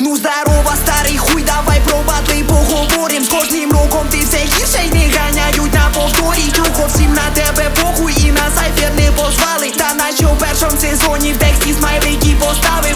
Ну здорова, старий хуй, давай про батли поговорим. З кожним роком ти все гірше й не ганяють на повторі Чухо всім на тебе похуй. І на сайфер не позвали Та на що в першому сезоні в тексті смайлики поставив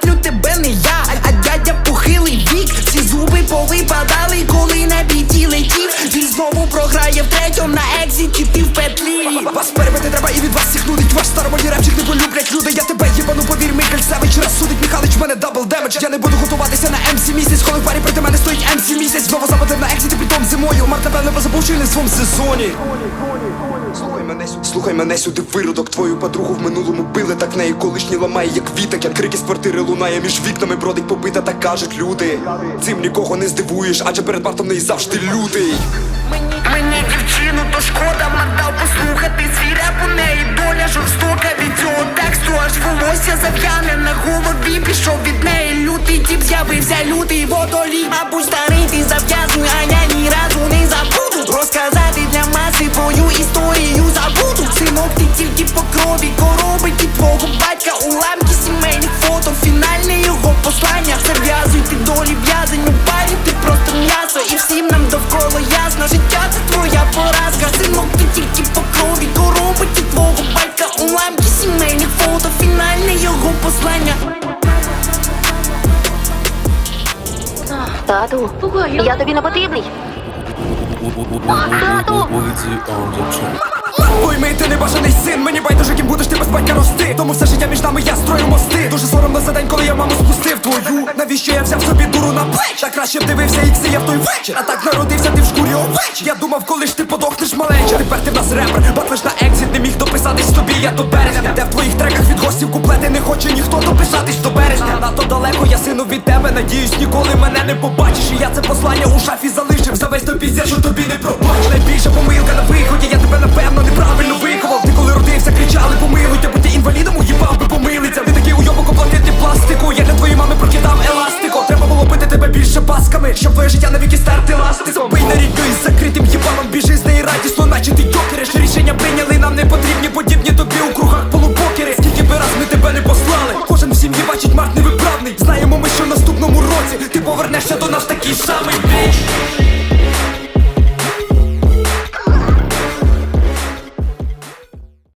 Та тебе не я, а, дядя похилий вік. Всі зуби повипадали, коли на біті летів. Він знову програє в третьому на екзіті, треба і від вас всіх нудить. Ваш старомоді репчик не полюблять люди. Я тебе їбану, повір, Микель Севич Розсудить Михалич, в мене дабл демедж Я не буду готуватися на МС місяць Коли в парі проти мене стоїть МС місяць. Знову западив на екзіті, притом зимою. Март, напевно, позабув, чи не своєму сезоні. Слухай мене сюди, слухай мене сюди, виродок. Твою подругу в минулому били, так неї колишні ламає, як віток. Як крики з квартири лунає між вікнами бродить побита, так кажуть люди. Цим нікого не здивуєш, адже перед Мартом неї завжди лютий. Мені дівчину, то шкода з'явився лютий водолій Або старий ти зав'язуй, а я ні разу не забуду. Розказати для маси твою історію забуду. Синок, ти тільки по крові коробить і твого батька Уламки Тату, я тобі не потрібний. Тату! Пойми, ти небажаний син, мені байдуже, ким будеш ти без батька рости. Тому все життя між нами я строю мости. Дуже соромно за день, коли я маму спустив. Твою Навіщо я взяв собі дуру на плеч? Та краще б дивився, як сіяв той вечір. А так народився ти в шкурі овеч Я думав, коли ж ти подохнеш маленька Тепер ти в нас репер, батлиш на екзит Не міг дописатись тобі, я до березня. Де в твоїх треках від гостів куплети не хоче ніхто дописатись до березня Надто далеко я сину від тебе, надіюсь, ніколи мене не побачиш. І я це послання у шафі залишив. За весь той піздець, що тобі не пробач Найбільша помилка на виході, я тебе напевно неправильно виховав. Ти коли родився, кричали помилуй Або ти інвалідом уїбав би помилиться Ти такий уйобок оплатити пластику. Я для твоєї мами прокидав еластико. Треба було бити тебе більше пасками Щоб твоє життя навіки стерти ластиком Бий на рідню із закритим їбалом Біжи з неї радісно, наче ти дьокериш Рішення прийняли, нам не потрібні Подібні тобі у кругах полупокери. Скільки би раз ми тебе не послали Кожен сім'ї бачить март